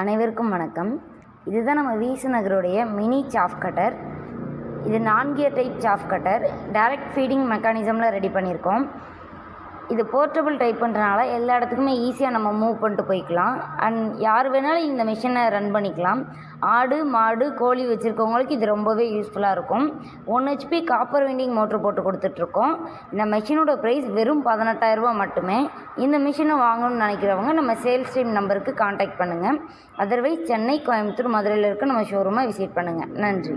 அனைவருக்கும் வணக்கம். இதுதான் நம்ம வீசு நகருடைய மினி சாஃப் கட்டர். இது நான்கிய type chaff cutter. Direct feeding மெக்கானிசமில் ready பண்ணியிருக்கோம். இது போர்ட்டபிள் டைப் பண்ணுறனால எல்லா இடத்துக்குமே ஈஸியாக நம்ம மூவ் பண்ணிட்டு போய்க்கலாம். அண்ட் யார் வேணாலும் இந்த மிஷினை ரன் பண்ணிக்கலாம். ஆடு மாடு கோழி வச்சுருக்கவங்களுக்கு இது ரொம்பவே யூஸ்ஃபுல்லாக இருக்கும். One HP copper winding motor போட்டு கொடுத்துட்ருக்கோம். இந்த மிஷினோட ப்ரைஸ் வெறும் பதினெட்டாயிரரூபா மட்டுமே. இந்த மிஷினை வாங்கணும்னு நினைக்கிறவங்க நம்ம சேல்ஸ் டீம் நம்பருக்கு காண்டாக்ட் பண்ணுங்கள் அதர்வைஸ் சென்னை கோயம்புத்தூர் மதுரையில் இருக்க நம்ம ஷோரூமை விசிட் பண்ணுங்கள் நன்றி.